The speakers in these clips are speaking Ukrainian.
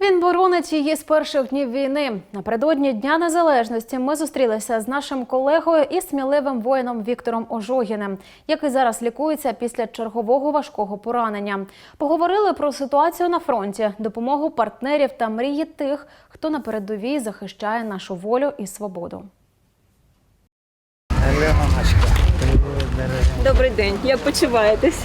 Він боронить її з перших днів війни. Напередодні Дня Незалежності ми зустрілися з нашим колегою і сміливим воїном Віктором Ожогіним, який зараз лікується після чергового важкого поранення. Поговорили про ситуацію на фронті, допомогу партнерів та мрії тих, хто на передовій захищає нашу волю і свободу. Дорогая. Добрий день. Як почуваєтесь?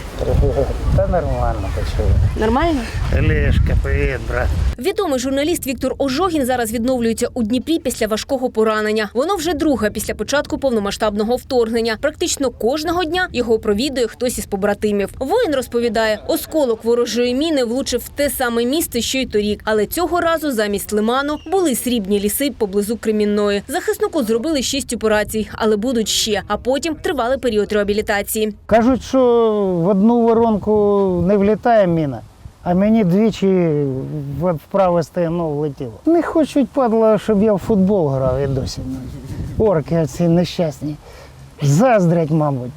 Та нормально почув. Нормально? Олешка, привіт, брат. Відомий журналіст Віктор Ожогін зараз відновлюється у Дніпрі після важкого поранення. Воно вже друге після початку повномасштабного вторгнення. Практично кожного дня його провідує хтось із побратимів. Воїн розповідає, осколок ворожої міни влучив в те саме місце, що й торік. Але цього разу замість лиману були срібні ліси поблизу Кремінної. Захиснику зробили шість операцій, але будуть ще. А потім тривалий період реабілітації. Кажуть, що в одну воронку не влітає міна, а мені двічі в праве стегно влетіло. Не хочуть, падла, щоб я в футбол грав і досі. Орки ці нещасні. Заздрять, мабуть,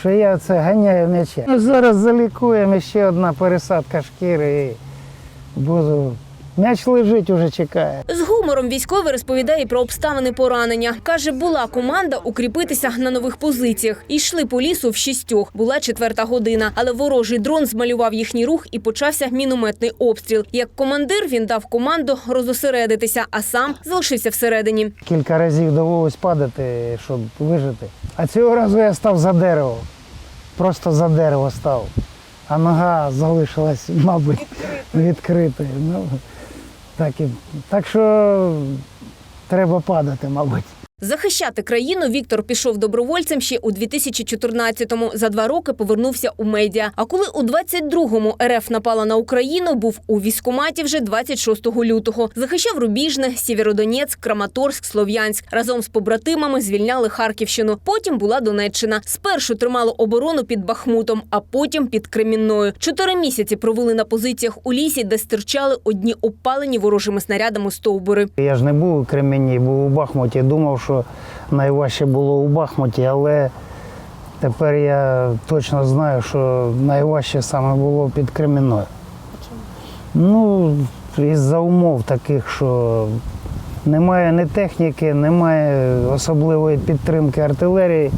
що я це ганяю м'яча. Ну, Зараз залікуємо ще одна пересадка шкіри і буду. М'яч лежить, уже чекає. З гумором військовий розповідає про обставини поранення. Каже, була команда укріпитися на нових позиціях. Йшли по лісу в шістьох. Була четверта година, але ворожий дрон змалював їхній рух і почався мінометний обстріл. Як командир він дав команду розосередитися, а сам залишився всередині. Кілька разів довелось падати, щоб вижити. А цього разу я став за дерево. Просто за дерево став. А нога залишилась, мабуть, відкритою. Так, і, так що треба падати, мабуть. Захищати країну Віктор пішов добровольцем ще у 2014-му. За два роки повернувся у медіа. А коли у 22-му РФ напала на Україну, був у військкоматі вже 26 лютого. Захищав Рубіжне, Сєвєродонецьк, Краматорськ, Слов'янськ. Разом з побратимами звільняли Харківщину. Потім була Донеччина. Спершу тримало оборону під Бахмутом, а потім під Кремінною. Чотири місяці провели на позиціях у лісі, де стирчали одні опалені ворожими снарядами стовбури. Я ж не був у Кремені, був у Бахмуті. Думав, що найважче було у Бахмуті, але тепер я точно знаю, що найважче саме було під Кремінною. Ну, із-за умов таких, що немає ні техніки, немає особливої підтримки артилерії.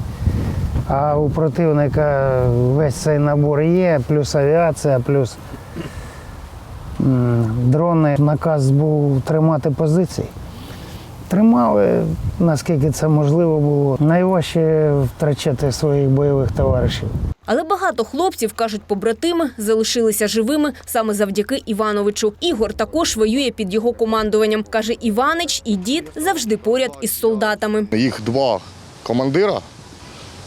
А у противника весь цей набор є, плюс авіація, плюс дрони. Наказ був тримати позиції. Тримали, наскільки це можливо було. Найважче втрачати своїх бойових товаришів. Але багато хлопців, кажуть побратими, залишилися живими саме завдяки Івановичу. Ігор також воює під його командуванням. Каже, Іванич і дід завжди поряд із солдатами. Їх два командира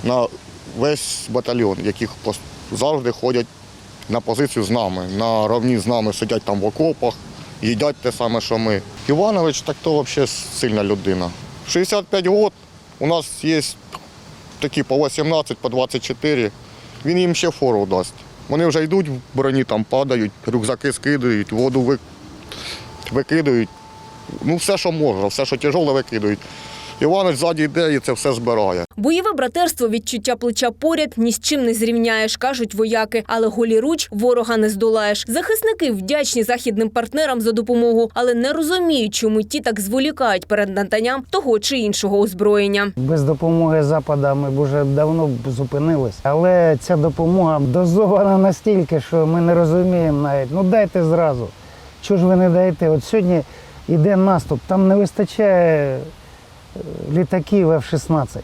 на весь батальйон, яких завжди ходять на позицію з нами. На ровні з нами сидять там в окопах, їдять те саме, що ми. Іванович так то взагалі сильна людина. 65 років, у нас є такі по 18, по 24. Він їм ще фору дасть. Вони вже йдуть в броні, там падають, рюкзаки скидають, воду викидають. Ну, все, що можна, все, що тяжеле, викидають. Іванович ззаді йде і це все збирає. Бойове братерство, відчуття плеча поряд ні з чим не зрівняєш, кажуть вояки. Але голіруч ворога не здолаєш. Захисники вдячні західним партнерам за допомогу, але не розуміють, чому ті так зволікають перед наданням того чи іншого озброєння. Без допомоги Запада ми б вже давно б зупинились. Але ця допомога дозована настільки, що ми не розуміємо навіть. Ну дайте зразу. Чого ж ви не даєте? От сьогодні йде наступ, там не вистачає літаків F-16.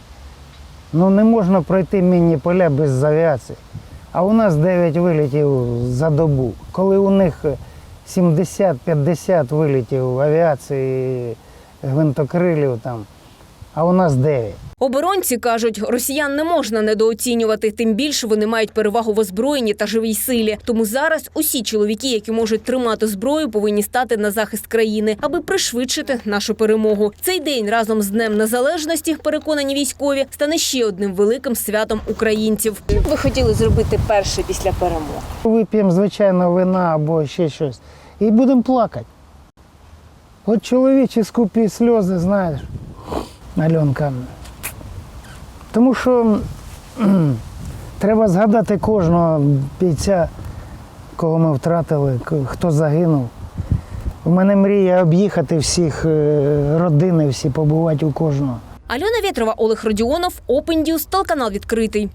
Ну не можна пройти мінні поля без авіації. А у нас 9 вилітів за добу. Коли у них 70-50 вилітів авіації, гвинтокрилів там, а у нас 9. Оборонці кажуть, росіян не можна недооцінювати, тим більше вони мають перевагу в озброєнні та живій силі. Тому зараз усі чоловіки, які можуть тримати зброю, повинні стати на захист країни, аби пришвидшити нашу перемогу. Цей день разом з Днем Незалежності, переконані військові, стане ще одним великим святом українців. Що б ви хотіли зробити перше після перемоги? Вип'ємо, звичайно, вина або ще щось. І будемо плакати. От чоловічі скупі сльози, знаєш, Альонка. Тому що треба згадати кожного бійця, кого ми втратили, хто загинув. У мене мрія об'їхати всіх е, родини, всі побувати у кожного. Альона Вєтрова, Олег Родіонов, Open News, телеканал відкритий.